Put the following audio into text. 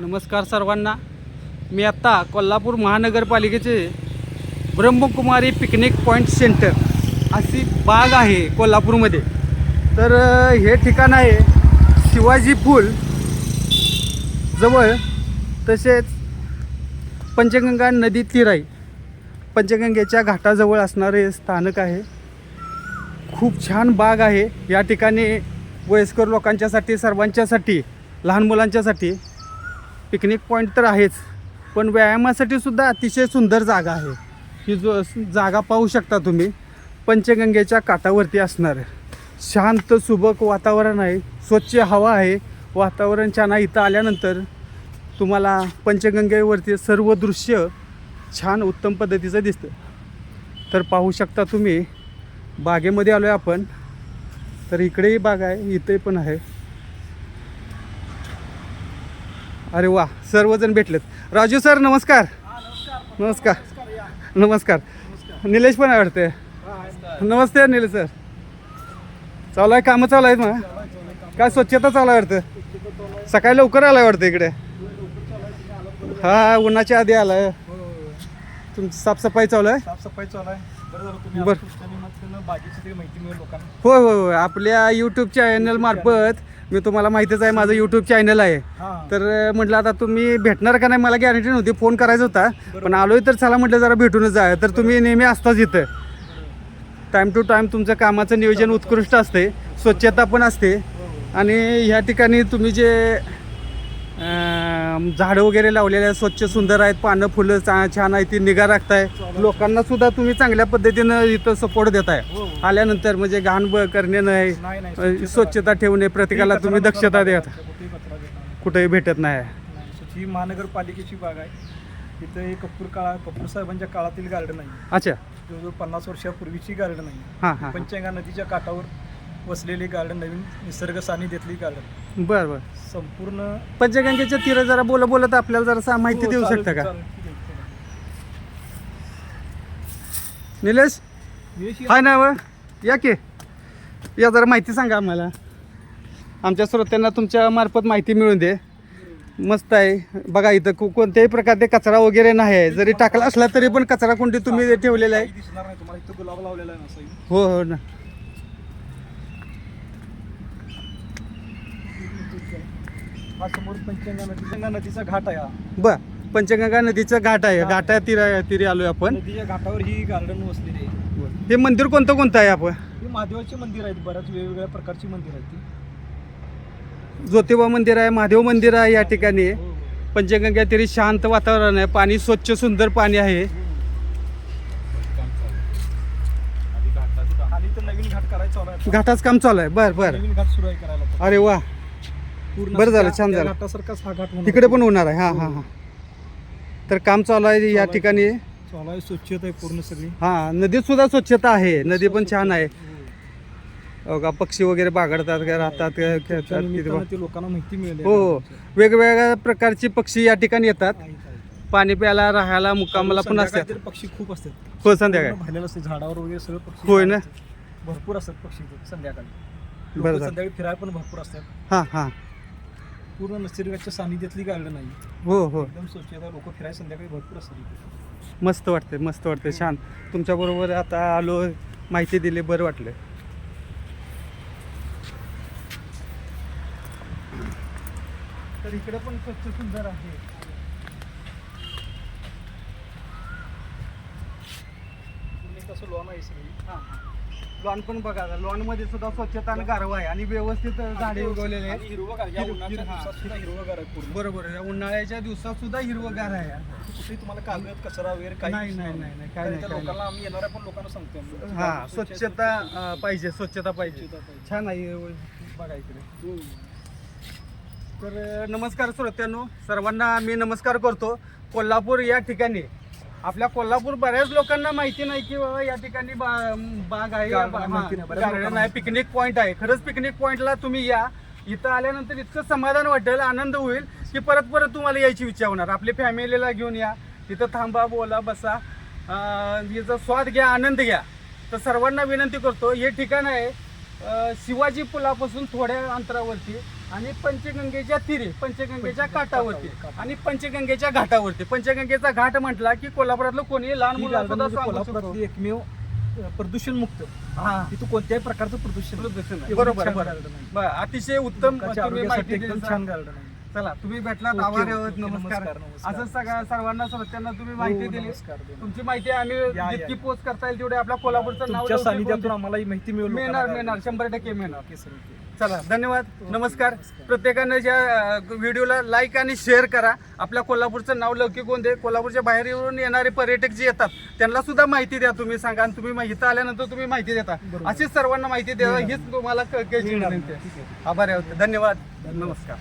नमस्कार सर्वांना. मी आत्ता कोल्हापूर महानगरपालिकेचे ब्रह्मकुमारी पिकनिक पॉईंट सेंटर अशी बाग आहे कोल्हापूरमध्ये. तर हे ठिकाण आहे शिवाजी पूल. जवळ तसेच पंचगंगा नदी तिराई. पंचगंगेच्या घाटाजवळ असणारे स्थानक आहे. खूप छान बाग आहे. या ठिकाणी वयस्कर लोकांच्यासाठी सर्वांच्यासाठी लहान मुलांच्यासाठी पिकनिक पॉईंट तर आहेच पण व्यायामासाठी सुद्धा अतिशय सुंदर जागा आहे. ही जो जागा पाहू शकता तुम्ही पंचगंगेच्या काठावरती असणार. आहे शांत सुबक वातावरण आहे स्वच्छ हवा आहे वातावरण छान आहे. इथं आल्यानंतर तुम्हाला पंचगंगेवरती सर्व दृश्य छान उत्तम पद्धतीचं दिसतं. तर पाहू शकता तुम्ही बागेमध्ये आलो आहे आपण. तर इकडेही बाग आहे इथे पण आहे. अरे वा सर्वजण भेटलेत. राजू सर नमस्कार. नमस्कार. नमस्कार. निलेश पण आहे वाटते नमस्ते निलेश सर. चालू आहे कामं चालू आहेत मग काय स्वच्छता चालू आहे वाटतं? सकाळी लवकर आलाय वाटतं इकडे. हा उन्हाच्या आधी आलाय. तुमची साफसफाई चालू आहे? साफसफाई चालू आहे. बरं होय होय होय. आपल्या यूट्यूब चॅनल मार्फत मी तुम्हाला माहितीच आहे माझं यूट्यूब चॅनल आहे. हां. तर म्हटलं आता तुम्ही भेटणार का नाही मला गॅरंटी नव्हती फोन करायचा होता. पण आलोय तर चला म्हटलं जरा भेटूनच जा तर तुम्ही नेहमी असताच इथं. टाईम टू टाईम तुमचं कामाचं नियोजन उत्कृष्ट असते स्वच्छता पण असते. आणि ह्या ठिकाणी तुम्ही जे झाडं वगैरे लावलेले आहेत स्वच्छ सुंदर आहेत पानं फुलं चा छान आहेत ती निगा राखताय. लोकांना सुद्धा तुम्ही चांगल्या पद्धतीनं इथं सपोर्ट देताय. हो. आल्यानंतर म्हणजे घाण ब करणे नाही स्वच्छता ठेवणे प्रत्येकाला तुम्ही दक्षता देत. कुठेही भेटत नाही. ही महानगरपालिकेची बाग आहे. इथं हे कपूर काळा कपूर साहेबांच्या काळातील गार्डन आहे. अच्छा. जवळजवळ पन्नास वर्षापूर्वीची गार्डन आहे. हां हां. पंचगंगा नदीच्या काठावर वसलेली गार्डन नवीन निसर्ग सानिध्यातली गार्डन बरं बरं. संपूर्ण पंचगंगेच्या तीर जरा बोला बोलत आपल्याला जरा सा- माहिती हो, देऊ शकता का. निलेश? हाय ना व? या की. या जरा माहिती सांगा आम्हाला. आमच्या श्रोत्यांना तुमच्या मार्फत माहिती मिळून दे. मस्त आहे. बघा इथं को- कोणत्याही प्रकारचे कचरा वगैरे नाही आहे. जरी टाकला असला तरी पण कचरा कोणती तुम्ही ठेवलेला आहे. काही दिसणार नाही. तुम्हाला इथं गुलाब लावलेला आहे ना असं हो हो ना. हा समोर पंचगंगा नदी. गंगा नदीचा घाट आहे हा. बर. पंचगंगा नदीचं घाट आहे. घाटा तीरा तीरी आलोय आपण. नदीच्या घाटावर ही गार्डन वसलेली आहे. हे मंदिर कोणतं कोणतं आहे आपण ही महादेवाची मंदिर आहेत. बऱ्याच वेगवेगळ्या प्रकारची मंदिर आहेत ती. ज्योतिबा मंदिर आहे महादेव मंदिर आहे या ठिकाणी. हो, हो. पंचगंगा तीरी शांत वातावरण आहे. पाणी स्वच्छ सुंदर पाणी आहे. आणि तर नवीन घाट करायचा चालू आहे. घाटाच काम चालू आहे. बर बर. नवीन घाट सुरू आहे करायला आता. अरे वा. पूर्ण बरं झालं, त्या- छान त्या झालं. घाटासारखाच हा घाट होणार तिकडे पण होणार आहे. हा हा हा. तर काम चालू आहे या. ठिकाणी? चालू आहे स्वच्छता आहे पूर्ण सगळी. हा नदीत सुद्धा स्वच्छता आहे. नदी पण छान आहे. हो. हो का? पक्षी वगैरे बागडतात का राहतात तुमच्या खेळतात किती निमित्तानं बा- ते लोकांना माहिती मिळेल हो. हो वेगवेगळ्या प्रकारची पक्षी या ठिकाणी येतात. पाणी प्यायला राहायला मुक्कामाला पण असतात. पक्षी खूप असतात. हो संध्याकाळी. पूर्ण भरलेलं असते. झाडावर वगैरे सगळं पक्षी होय ना? भरपूर असतात पक्षी संध्याकाळी. बरं झालं. संध्याकाळी फिरायला पण भरपूर असतात. हां हां. पूर्ण निसर्गाच्या सानिध्यातली गार्डन आहे. हो हो. एकदम स्वच्छता लोक फिरायला संध्याकाळी भरपूर असतात इथे. मस्त वाटते मस्त वाटते छान. तुमच्याबरोबर आता आलो माहिती दिली बरं वाटलं. तर इकडे पण स्वच्छ सुंदर आहे. पूर्ण एक असं लॉन आहे सगळी? लॉन पण बघा लॉनमध्ये सुद्धा स्वच्छता आणि गारवा आहे आणि व्यवस्थित झाडे उगवलेले आहेत. हिरवगार बरोबर आहे. उन्हाळ्याच्या दिवसात सुद्धा हिरवगार आहे. कुठेही तुम्हाला कागद कचरा वगैरे काही नाही, नाही, नाही, नाही, काही कारण नाही, त्या काही लोकांना आम्ही येणाऱ्या पण लोकांना सांगतो आम्ही. हा स्वच्छता अं, पाहिजे स्वच्छता पाहिजे. स्वच्छता पाहिजे. छान आहे बघा इकडे. तर नमस्कार श्रोत्यांनो. सर्वांना मी नमस्कार करतो. कोल्हापूर या ठिकाणी आपल्या कोल्हापूर बऱ्याच लोकांना माहिती नाही की बाबा या ठिकाणी बा- बाग आहे गार्डन बा- हा, आहे पिकनिक पॉईंट आहे. खरंच पिकनिक पॉईंटला तुम्ही या. इथं आल्यानंतर इतकं समाधान वाटेल आनंद होईल की परत परत तुम्हाला यायची इच्छा होणार. आपल्या फॅमिलीला घेऊन या. इथं थांबा बोला बसा. अं, याचा स्वाद घ्या आनंद घ्या. तर सर्वांना विनंती करतो हे ठिकाण आहे अं, शिवाजी पुलापासून थोड्या अंतरावरती. आणि पंचगंगेच्या तीरे पंचगंगेच्या काठावरती काठावर. आणि पंचगंगेच्या घाटावरती पंचगंगेचा घाट म्हटला की कोल्हापुरातलं कोणी लहान मुलं गार्डन सुद्धा म्हणजे सांगू शकतो. कोल्हापुरातली एकमेव प्रदूषण मुक्त हा इथं कोणत्याही प्रकारचं प्रदूषण. प्रदूषण बरोबर. बरं, अतिशय उत्तम तुम्ही माहिती दिली छान गार्डन आहे चला तुम्ही भेटलात ओके, आभार आहोत. नमस्कार. असं सगळ्या सर्वांना श्रोत्यांना तुम्ही माहिती हो, दिली नमस्कार, धन्यवाद. तुमची माहिती आम्ही जितकी. पोस्ट करता येईल तेवढे आपल्या कोल्हापूरचं नाव सानिध्यातून आम्हाला ही माहिती मिळेल मिळणार मिळणार. शंभर टक्के मिळणार. चला धन्यवाद नमस्कार. प्रत्येकानं ज्या व्हिडिओला लाईक आणि शेअर करा आपल्या कोल्हापूरचं नाव लौकिक होऊन दे कोल्हापूरच्या बाहेर येऊन येणारे पर्यटक जे येतात त्यांना सुद्धा माहिती द्या तुम्ही सांगा आणि तुम्ही इथं आल्यानंतर तुम्ही माहिती देता. अशीच सर्वांना माहिती द्या. हीच तुम्हाला. आभार आहे धन्यवाद नमस्कार